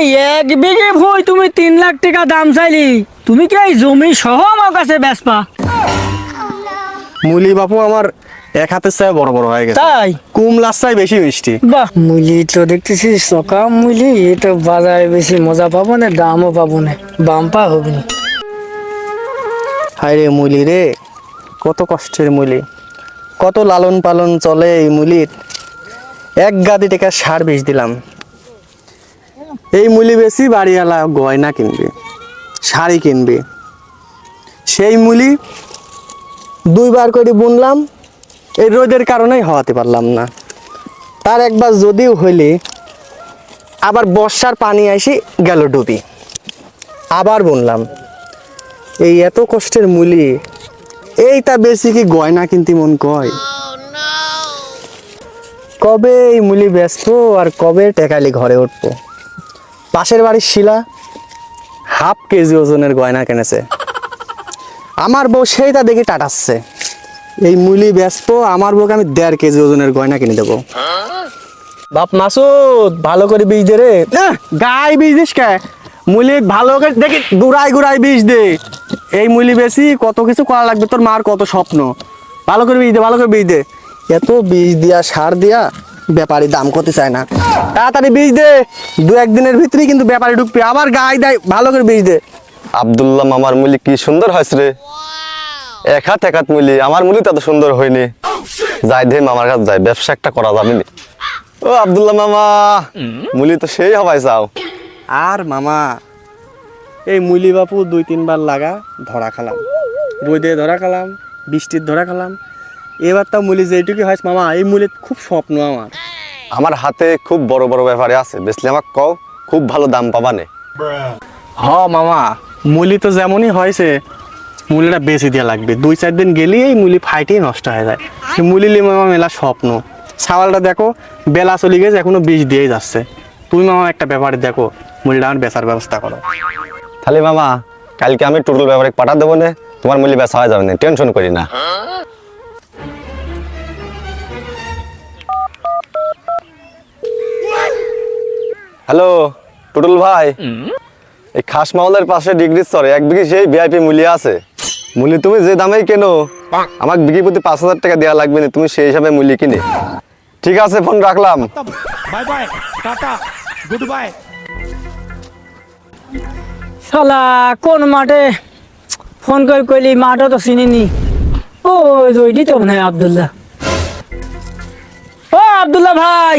এই এক বিঘে ভুই তুমি তিন লাখ টাকা দাম চাইলি। তুমি কি এই জমি সহ আমার কাছে বেচপা মুলি বাপু আমার এক হাতের চাই বড় বড় হয়ে গেছে। তাই? কুমলার চাই বেশি মিষ্টি। বাহ। মুলি তো দেখতেছি সকা মুলি এটা বাজারে বেশি মজা পাবো না দামও পাবো না বাম্পা হবে না। হায় রে মুলি রে কত কষ্টের মুলি। কত লালন পালন চলে এই মুলির। এক গাদি টাকা সার বেচ দিলাম। এই মুলি বেশি বাড়িওয়ালা গয়না কিনবে, শাড়ি কিনবে। সেই মুলি দুইবার করে বুনলাম, এই রোদের কারণেই হওয়াতে পারলাম না। তার একবার যদিও হইলে, আবার বর্ষার পানি আসি গেল ডুবি। আবার বুনলাম। এই এত কষ্টের মুলি, এইটা বেশি কি গয়না কিনতে মন কয়? কবে এই মুলি ব্যস্ত আর কবে টেকালি ঘরে উঠবো? পাশের বাড়ির শিলা হাফ কেজি ওজনের গয়না কিনেছে। আমার বউ সেইটা দেখে টাটাচ্ছে। এই মুলি বেচবো আমার বউকে আমি দেড় কেজি ওজনের গয়না কিনে দেবো। বাপ মাসুদ ভালো করে বীজ দে রে। গায়ে বীজ দিস কে? মুলি ভালো করে দেখি গুড়াই গুড়াই বীজ দে। এই মুলি বেশি কত কিছু করা লাগবে তোর মার কত স্বপ্ন। ভালো করে বীজ দে ভালো করে বীজ দে। এত বীজ দিয়া সার দিয়া ব্যাপারী দাম করতে চায় না। তাড়াতাড়ি বীজ দে। দু একদিনের ভিতরেই কিন্তু ব্যাপারী ঢুকবে। আবার গায়ে দেয় ভালো করে বীজ দে। আব্দুল্লাহ মামার মুলি কি সুন্দর হয়েছে রে। এক হাত এক হাত মুলি। আমার মুলি তত সুন্দর হয়নি। যাই দে মামার কাছে যাই। ব্যবসা একটা করা যাবে নি। ও আব্দুল্লাহ মামা মুলি তো সেই হবাই চাও আর মামা এই মুলি বাপু দুই তিনবার লাগা ধরা খালাম। রোদে ধরা খালাম বৃষ্টির ধরা খালাম এবার তা মুলি যেটুকু হয় মামা এই মুলি খুব স্বপ্ন আমার। আমার হাতে খুব বড় বড় ব্যাপারে আছে বেসলে আমাকে কও খুব ভালো দাম পাবানে। হ মামা মুলি তো যেমনই হয়েছে মুলিটা বেশি দেওয়া লাগবে। দুই চার দিন গেলেই এই মুলি ফাইটেই নষ্ট হয়ে যায়। মুলি নিয়ে মামা মেলা স্বপ্ন। সাওয়ালটা দেখো বেলা চলে গেছে এখনও বীজ দিয়ে যাচ্ছে। তুমি মামা একটা ব্যাপারে দেখো মুলিটা আমার বেচার ব্যবস্থা করো। তাহলে মামা কালকে আমি টোটাল ব্যাপারে পাঠা দেবো না তোমার মুলি বেচা হয়ে যাবে না টেনশন করি না। হ্যালো টুটুল ভাই। এই খাস মাওলার পাশে ডিগ্রি স্তরে এক বিঘি সেই ভিআইপি মূল্য আছে। মূল্য তুমি যে দামেই কেন আমার বিঘি প্রতি পাঁচ হাজার টাকা দেওয়া লাগবে না তুমি সেই হিসাবে মূল্য কিনে। ঠিক আছে ফোন রাখলাম। Bye bye ta ta good bye শালা কোন মাঠে ফোন করে কইলি মাঠও তো চিনিনি। ও জয়টি তো মনে হয় আবদুল্লাহ। ও আবদুল্লাহ ভাই।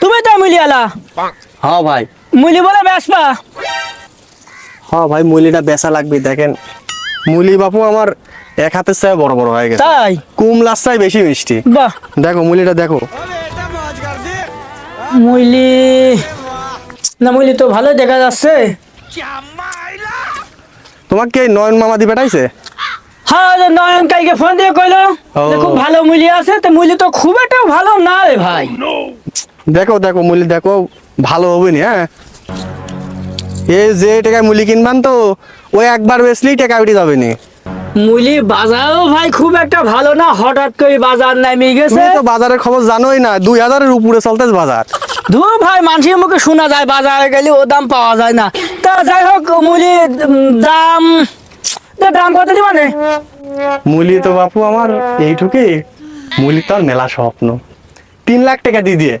তুমি তো মুলি আলা। হ্যাঁ ভাই। মুলি বলে বেসপা হ্যাঁ ভাই মুলিটা বেচা লাগবে দেখেন। মুলি বাপু আমার এক হাতের চাই বড় বড় হয়ে গেছে। তাই? কুমলার চাই বেশি মিষ্টি। বাহ। দেখো মুলিটা দেখো। মুইলি না মুইলি তো ভালো দেখা যাচ্ছে। তোমাকে নয়ন মামা দি বেটাইছে হ্যাঁ নয়ন কাইকে ফোন দিয়ে কইলো খুব ভালো মুলি আছে তো মুলি তো খুব একটা ভালো না রে ভাই দেখো দেখো মুলি দেখো ভালো হবে নি হ্যাঁ? এই যে টাকায় মুলি কিনবান তো ওই একবার বেচলেই টাকা উঠে যাবে নি মুলি বাজারও ভাই খুব একটা ভালো না হঠাৎ করে বাজার নামে গেছে। তুমি তো বাজারের খবর জানোই না দুই হাজারের উপরে চলতেছে বাজার। ধুর ভাই মানুষের মুখে শোনা যায় বাজারে গেলে ও দাম পাওয়া যায় না। তা যাই হোক মুলি দাম তা দাম কত দিবা নে? মুলি তো বাপু আমার এইটুকুই মুলি তো আর মেলা স্বপ্ন। তিন লাখ টাকা দিয়ে দিয়ে।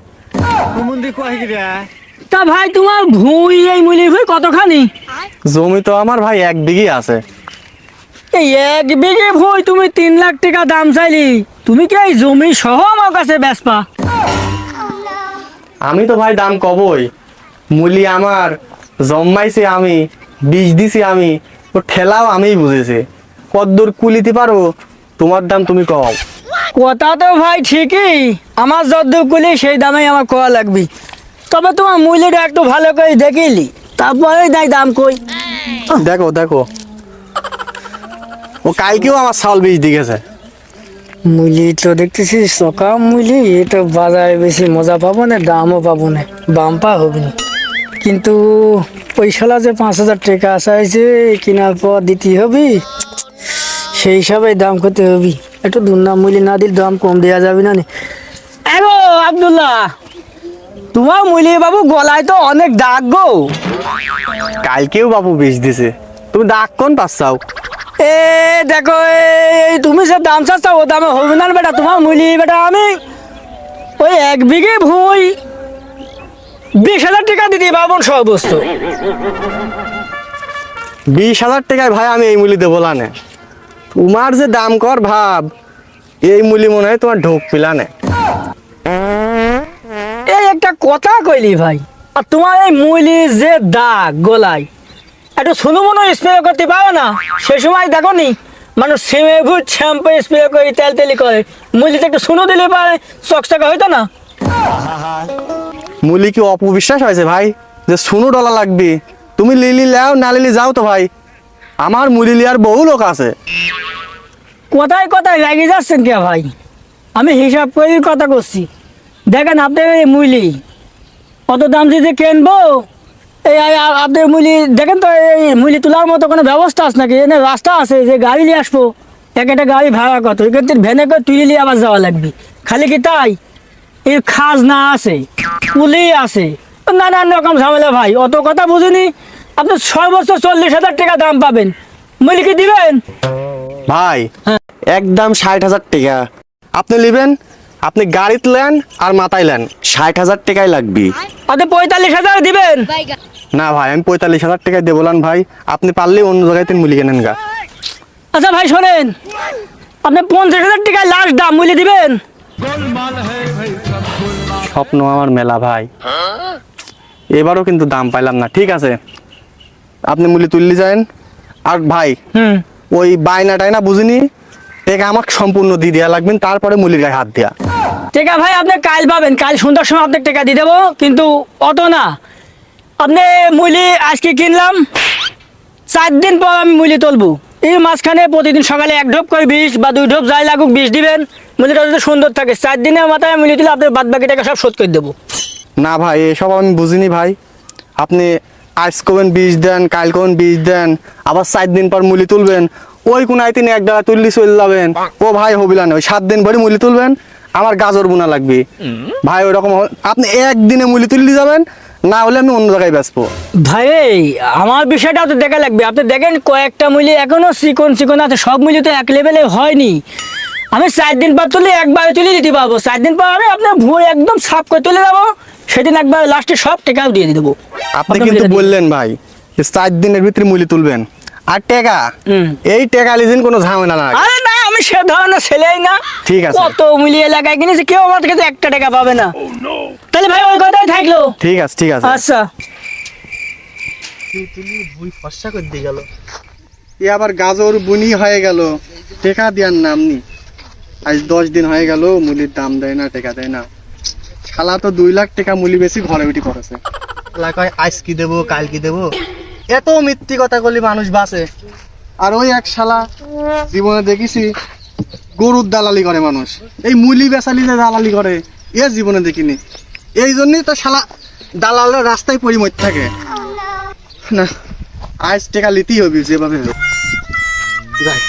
তা ভাই তোমার ভুঁই এই মুলি ভুঁই কতখানি? জমি তো আমার ভাই এক বিঘি আছে। এই এক বিঘে ভুঁই তুমি তিন লাখ টাকা দাম চাইলি। তুমি কি এই জমি সহ আমার কাছে বেচপা আমি তো ভাই দাম কবই। মুলি আমার জম্মাইছি আমি বীজ দিছি আমি ও ঠেলাও আমিই বুঝেছি। কদ্দূর কুলিতে পারো তোমার দাম তুমি কও। কথা তো ভাই ঠিকই। আমার যত কুলি সেই দামেই আমার কোয়া লাগবে। তবে তোমার মূল্যটা একটু ভালো করে দেখিলি তারপরে দেয় দাম কই। দেখো দেখো। ও কালকেও আমার চাউল বীজ দিয়ে গেছে মুলি তো দেখতেছি সকা মুলি এটা বাজারে বেশি মজা পাবো না দামও পাবো না বাম্পা হবে না কিন্তু পয়সালা যে পাঁচ হাজার টাকা আসা হয়েছে কেনার পর দিতে হবে সেই হিসাবে দাম করতে হবে। একটু দুর্নাম মুলি না দিলে দাম কম দেওয়া যাবে না নি। এগো আবদুল্লাহ তোমার মুলি বাবু গলায় তো অনেক দাগ গো। কালকেও বাবু বিষ দিছে। তুমি দাগ কোন পাচ্ছাও এ দেখো এই তুমি যে দাম চাচ্ছা ও দামে হবে না বেটা তোমার মুলি বেটা আমি ওই এক বিঘে ভুঁই বিশ হাজার টাকা দিতে পারব সব বস্তু। বিশ হাজার টাকায় ভাই আমি এই মুলি দেবো না। তোমার যে দাম কর ভাব এই মুলি মনে হয় তোমার ঢোক পিলা নে এই একটা কথা কইলি ভাই আর তোমার এই মুলি যে দাগ গলায় একটু শুনু মনে স্প্রে করতে পারো না? সে সময় দেখো নি মানুষ সেমে ভূত শ্যাম্পু স্প্রে করে তেল তেলি করে। মুলিতে একটু শুনো দিলে পারে চকচকা হইতো না? মুলি কি অপবিশ্বাস হয়েছে ভাই? যে শুনো ডলা লাগবে। তুমি লিলি লাও না লিলি যাও তো ভাই। আমার মুলি লিয়ার বহু লোক আছে। কোথায় কোথায় লেগে যাচ্ছেন কে ভাই? আমি হিসাব করে কথা করছি। দেখেন আপনার এই মুলি কত দাম যদি কিনবো, এই আপনার মুলি দেখেন তো এই মুলি তোলার মতো কোনো ব্যবস্থা আছে নাকি? এনে রাস্তা আছে, যে গাড়ি নিয়ে আসব, এক একটা গাড়ি ভাড়া কত? থেকে ভ্যানে করে তুলে নিয়ে আবার যাওয়া লাগবে। খালি কি তাই? এর খাজনা আছে পুলি আছে। নানান রকম ঝামেলা ভাই, অত কথা বুঝিনি। আপনি সর্বোচ্চ চল্লিশ হাজার টাকা দাম পাবেন। মুলি কি দিবেন? ভাই একদম ষাট হাজার টাকা। আপনি নেবেন আপনি গাড়িতে নেন আর মাথায় নেন। ষাট হাজার টাকাই লাগবে। আপনি পঁয়তাল্লিশ হাজার দিবেন? না ভাই আমি পঁয়তাল্লিশ হাজার টাকায় দেবো না ভাই। আপনি পারলে অন্য জায়গায় তিন মুলি কেনেন গা। আচ্ছা ভাই শোনেন। আপনি পঞ্চাশ হাজার টাকা লাস্ট দাম মূল্য দিবেন? স্বপ্ন আমার মেলা ভাই। এবারও কিন্তু দাম পাইলাম না ঠিক আছে। আপনি মুলি তুললি যান। আর ভাই হুম। ওই বায়না টাইনা বুঝিনি? টাকা আমাকে সম্পূর্ণ দিয়ে দেওয়া লাগবেন তারপরে মুলির গায়ে হাত দেওয়া ঠিক আছে ভাই আপনি কাল পাবেন। কাল সন্ধ্যার সময় আপনাকে টাকা দিয়ে দেবো কিন্তু অত না। আপনি মুলি আজকে কিনলাম চার দিন পর আমি মুলি তুলবো। এই মাঝখানে প্রতিদিন সকালে এক ঢোপ করে বিষ বা দুই ঢোপ যাই লাগুক বিষ দিবেন। মুলিটা যদি সুন্দর থাকে চার দিনের মাথায় মুলি তুলে আপনার বাদ বাকি টাকা সব শোধ করে দেবো। না ভাই এসব আমি বুঝিনি ভাই। আপনি আজ করবেন বীজ দেন কাল করবেন বীজ দেন, আবার সাত দিন পর মুলি তুলবেন। ওই কোন তিনি এক ডালা তুললি চলে যাবেন। ও ভাই হবিলা না, ওই সাত দিন ভরে মুলি তুলবেন, আমার গাজর বোনা লাগবে। ভাই ওরকম আপনি একদিনে মুলি তুললি যাবেন, না হলে আমি অন্য জায়গায় বেচবো ভাই আমার বিষয়টাও তো দেখা লাগবে। আপনি দেখেন কয়েকটা মুলি এখনও চিকন চিকন আছে, সব মুলি তো এক লেভেলে হয়নি। আমি চার দিন পর তুলে একবারে তুলে দিতে পারব। চার দিন পর আমি আপনার ভুঁড়ি একদম সাফ করে তুলে দেবো। সেদিন একবার লাস্টে সব টেকাও দিয়ে দেবো। আপনি কিন্তু বললেন ভাই যে চার দিনের ভিতরে মুলি তুলবেন। আর টেকা? এই টেকা লিজিন কোনো ঝামেলা না আরে না আমি সে ধরনের ছেলেই না। ঠিক আছে। কত মুলি এলাকায় কিনেছি কেউ আমার কাছে একটা টাকা পাবে না। তাহলে ভাই ওই কথাই থাকল। ঠিক আছে ঠিক আছে। আচ্ছা। ফর্সা করে দিয়ে গেল। এ আবার গাজর বুনি হয়ে গেল। টেকা দেওয়ার নাম নি আজ দশ দিন হয়ে গেল মুলির দাম দেয় না টেকা দেয় না। শালা তো দুই লাখ টাকা মুলি বেশি ঘরে উঠি করেছে শালা কয় আজ কি দেবো কাল কি দেবো? এত মিথ্যি কথা বলি মানুষ বাসে। আর ওই এক শালা জীবনে দেখিছি গরুর দালালি করে মানুষ। এই মুলি বেচালি যে দালালি করে এ জীবনে দেখিনি। এই জন্যই তো শালা দালালের রাস্তায় পরিমত থাকে। না আজ টাকা লিতেই হবে যেভাবে। যাই।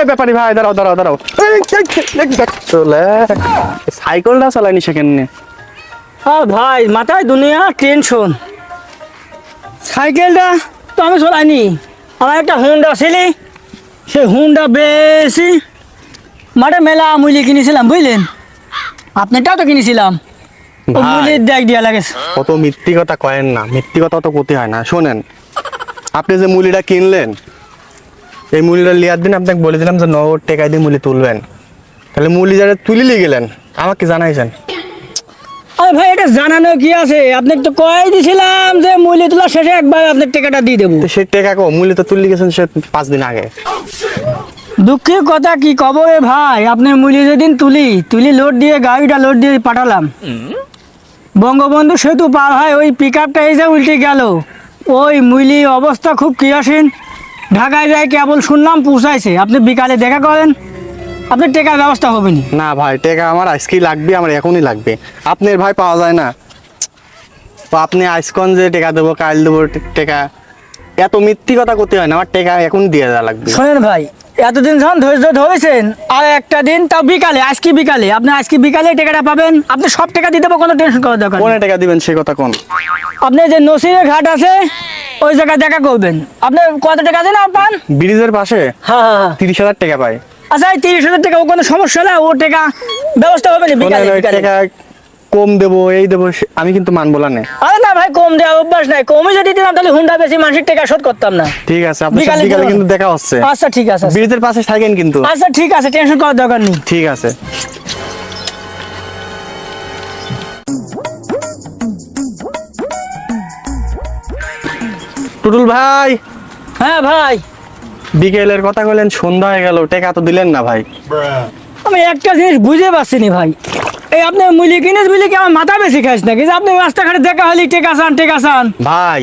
এই ব্যাপারি ভাই দাঁড়াও দাঁড়াও দাঁড়াও। চলে। সাইকেলটা চালাইনি সেখানে আর ভাই মাথায় দুনিয়া টেনশন। সাইকেলটা তো আমি চলাইনি। আমার একটা হুন্ডা ছেলে সেই হুন্ডা বেশি। মাঠে মেলা মুলি কিনেছিলাম বুঝলেন? আপনারটাও তো কিনেছিলাম। মুলির দেখ দিয়া লাগে কত মিথ্যি কথা কয়েন না মিথ্যি কথা তো করতে হয় না। শোনেন আপনি যে মুলিটা কিনলেন এই মুলিটা লিয়ার দিন আপনাকে বলে দিলাম যে নগদ টেকায় দিয়ে মুলি তুলবেন। তাহলে মুলি যারা তুলিলে গেলেন আমাকে জানাইছেন। আরে ভাই এটা জানানো কি আছে? আপনাকে তো কয়ে দিছিলাম যে মুলি তোলা শেষে একবার আপনার টাকাটা দিয়ে দেবো। সেই টেকা কো? মুলি তো তুললি গেছেন সে পাঁচ দিন আগে। দুঃখের কথা কি কব এ ভাই? আপনার মুলি যেদিন তুলি তুলি লোড দিয়ে গাড়িটা লোড দিয়ে পাঠালাম। বঙ্গবন্ধু সেতু পার হয় ওই পিক আপটা এসে উল্টে গেল। ওই মুলি অবস্থা খুব ক্রিয়াসীন ঢাকায় যায় কেবল শুনলাম পুষাইছে। আপনি বিকালে দেখা করেন। আপনি টেকার ব্যবস্থা হবে নি না ভাই টেকা আমার আজকেই লাগবে আমার এখনই লাগবে। আপনার ভাই পাওয়া যায় না। তো আপনি আইসকন যে টেকা দেবো কাল দেবো টেকা এত মিথ্যি কথা করতে হয় না আমার টেকা এখন দিয়ে দেওয়া লাগবে। শোনেন ভাই এতদিন যখন ধৈর্য ধরেছেন আর একটা দিন তাও বিকালে আজকে বিকালে? আপনি আজকে বিকালে টাকাটা পাবেন? আপনি সব টাকা দিতে পারবেন কোনো টেনশন করার দরকার। কোনে টাকা দিবেন সেই কথা কোন? আপনি যে নসিরের ঘাট আছে ওই জায়গায় দেখা করবেন। আপনি কত টাকা দেন পান? ব্রিজের পাশে? হ্যাঁ হ্যাঁ হ্যাঁ। তিরিশ হাজার টাকা পায়। আচ্ছা এই তিরিশ হাজার টাকা ও কোনো সমস্যা না ও টাকা ব্যবস্থা হবে না বিকালে। টাকা কম দেবো এই দেবো আমি কিন্তু মানবো না নে। আরে না ভাই কম দেওয়া অভ্যাস নাই। কমে যদি দিতাম তাহলে হুন্ডা বেশি মানুষের টাকা শোধ করতাম না। ঠিক আছে আপনার সাথে বিকালে কিন্তু দেখা হচ্ছে। আচ্ছা ঠিক আছে আচ্ছা। ব্রিজের পাশে থাকেন কিন্তু। আচ্ছা ঠিক আছে টেনশন করার দরকার নেই। ঠিক আছে। টুটুল ভাই হ্যাঁ ভাই। বিকেলের কথা বললেন সন্ধ্যা হয়ে গেল টাকা তো দিলেন না ভাই। আমি একটা জিনিস বুঝে পাচ্ছিনি ভাই। এই আপনি মুলি কিনেছ বলে কি আমার মাথা বেশি খাস নাকি? যে আপনি রাস্তাঘাটে দেখা হলি টেকা চান টেকা চান ভাই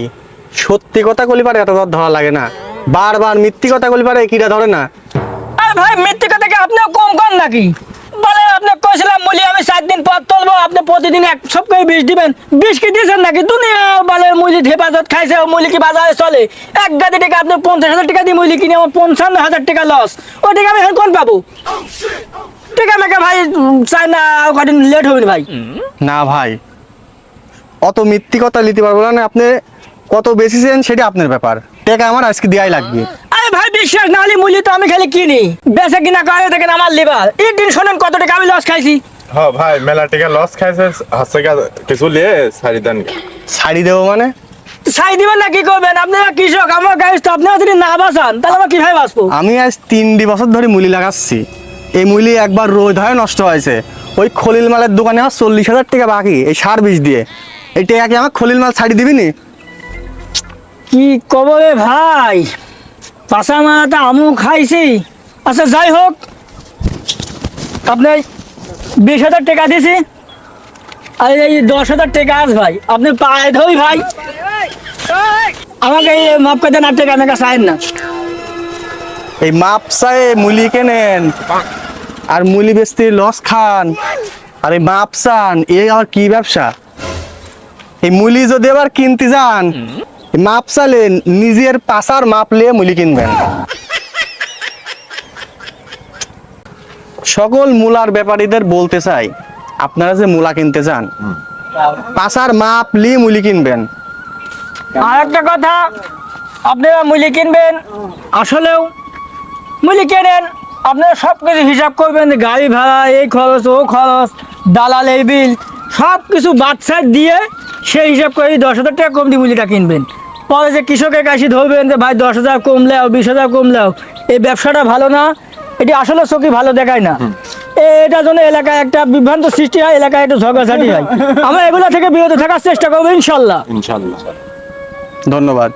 সত্যি কথা কলি পারে এত ধর ধরা লাগে না। বারবার মিথ্যি কথা কলি পারে কিরা ধরে না। আরে ভাই মিথ্যি কথা কি আপনিও কম কম নাকি? বলে আপনি কইছিলাম মুলি আমি চার দিন পর তুলবো আপনি প্রতিদিন এক করে বিষ দিবেন। বিষ কি দিয়েছেন নাকি? দুনিয়া বলে মুলি হেফাজত খাইছে, ও মুলি কি বাজারে চলে? এক গাদি টাকা আপনি পঞ্চাশ হাজার টাকা দিয়ে মুলি কিনে, আমার পঞ্চান্ন হাজার টাকা লস ওই টাকা আমি এখন কোন পাবো? টাকা মেকা ভাই, চাই না কদিন লেট হবে ভাই। না ভাই, অত মিথ্যি কথা নিতে পারব না আপনি কত বেশিছেন সেটা আপনার ব্যাপার। টাকা আমার আজকে দেওয়াই লাগবে। আরে ভাই বিশ্বাস না হলে মুলি তো আমি খালি কিনি। বেচা কিনা করে দেখেন আমার লিভার। এই দিন শোনেন কত টাকা আমি লস খাইছি। হ্যাঁ ভাই মেলা টিকা লস খাইছে হাসে কিছু লিয়ে সারি দেন শাড়ি দেবো মানে? ছাই দিবেন না কি করবেন? আপনারা কৃষক আমার তো আপনারা যদি না বাঁচান তাহলে আমার কীভাবে বাঁচবো? আমি আজ তিনটি বছর ধরে মুলি লাগাচ্ছি। এই মুলি একবার রোদ হয় নষ্ট হয়েছে। ওই খলিল মালের দোকানে আমার চল্লিশ হাজার টাকা বাকি এই সার বীজ দিয়ে। এই টাকা কি আমার খলিল মাল ছাড়ি দিবি নি? কি কবরে ভাই? পাশা মারাটা আমু খাইছি। আচ্ছা যাই হোক। আপনি বিশ হাজার টাকা দিয়েছি আর এই দশ হাজার টাকা আস ভাই। আপনি পায়ে ধরি ভাই। আমাকে এই মাফ করে দেন, আর টাকা আমাকে চাইন না। এই মাপ মাপসায় মুলি কেনেন? আর মুলি বেচতে লস খান। আর এই মাপ চান, এ আবার কি ব্যবসা? এই মুলি যদি আবার কিনতে যান এই মাপসালে নিজের পাশার মাপ নিয়ে মুলি কিনবেন। সকল মূলার ব্যাপারীদের বলতে চাই, আপনারা যে মূলা কিনতে চান পাশার মাপ নিয়ে মুলি কিনবেন। আর একটা কথা, আপনারা মুলি কিনবেন, আসলেও মুলি কেনেন, আপনারা সব কিছু হিসাব করবেন, গাড়ি ভাড়া, এই খরচ, ও খরচ, দালাল, এই বিল সব কিছু বাচ্চা দিয়ে সেই হিসাব করে দশ হাজার টাকা কম দিয়ে মুলিটা কিনবেন। পরে যে কৃষকের কাছে ধরবেন যে ভাই দশ হাজার কমলেও বিশ হাজার কমলেও এই ব্যবসাটা ভালো না? এটি আসলে চোখে ভালো দেখায় না। এ- এটার জন্য এলাকায় একটা বিভ্রান্ত সৃষ্টি হয় এলাকায় একটু ঝগড়াঝাটি হয়। আমরা এগুলো থেকে বিরত থাকার চেষ্টা করব ইনশাল্লাহ। ইনশাল্লাহ। ধন্যবাদ।